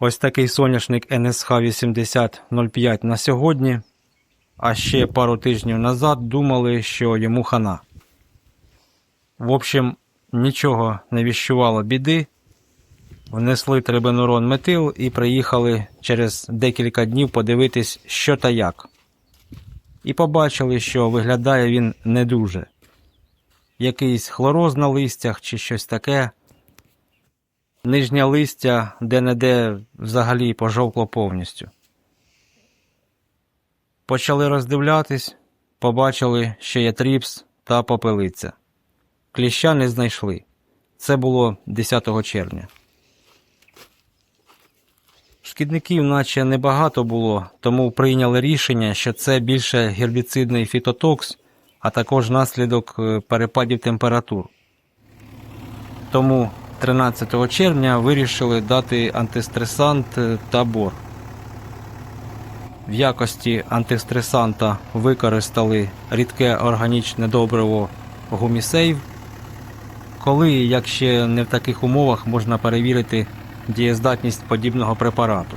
Ось такий соняшник NSH 8005 на сьогодні. А ще пару тижнів назад думали, що йому хана. В общем, нічого не віщувало біди. Внесли трибенурон метил і приїхали через декілька днів подивитись, що та як. І побачили, що виглядає він не дуже. Якийсь хлороз на листях чи щось таке. Нижнє листя де-не-де взагалі пожовкло повністю. Почали роздивлятись, побачили, що є тріпс та попелиця. Кліща не знайшли. Це було 10 червня. Шкідників наче небагато було, тому прийняли рішення, що це більше гербіцидний фітотокс, а також наслідок е, перепадів температур. Тому 13 червня вирішили дати антистресант е, та бор. В якості антистресанта використали рідке органічне добриво гумісейв. Коли, як ще не в таких умовах, можна перевірити дієздатність подібного препарату.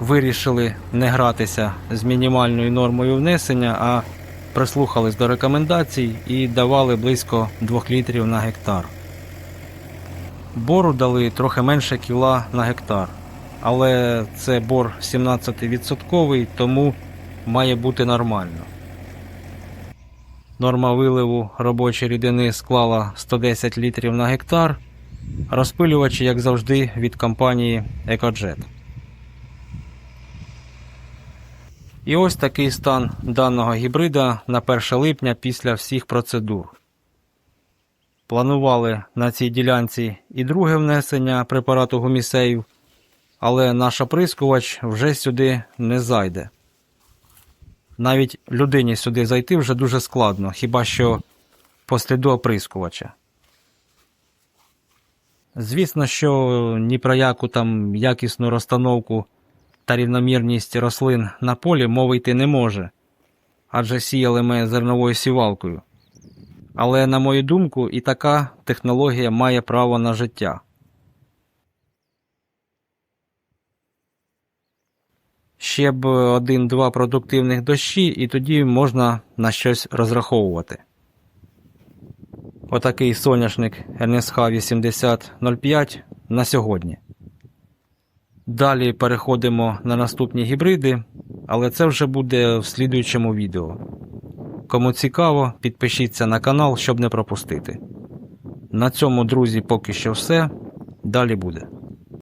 Вирішили не гратися з мінімальною нормою внесення, а прислухались до рекомендацій і давали близько 2 літрів на гектар. Бору дали трохи менше кіла на гектар, але це бор 17%, тому має бути нормально. Норма виливу робочої рідини склала 110 літрів на гектар. Розпилювачі, як завжди, від компанії EcoJet. І ось такий стан даного гібрида на 1 липня після всіх процедур. Планували на цій ділянці і друге внесення препарату гумісеїв, але наш оприскувач вже сюди не зайде. Навіть людині сюди зайти вже дуже складно, хіба що по сліду оприскувача. Звісно, що ні про яку там якісну розстановку та рівномірність рослин на полі мови йти не може, адже сіяли ми зерновою сівалкою. Але, на мою думку, і така технологія має право на життя. Ще б один-два продуктивних дощі, і тоді можна на щось розраховувати. Отакий соняшник НСХ 8005 на сьогодні. Далі переходимо на наступні гібриди, але це вже буде в слідуючому відео. Кому цікаво, підпишіться на канал, щоб не пропустити. На цьому, друзі, поки що все. Далі буде.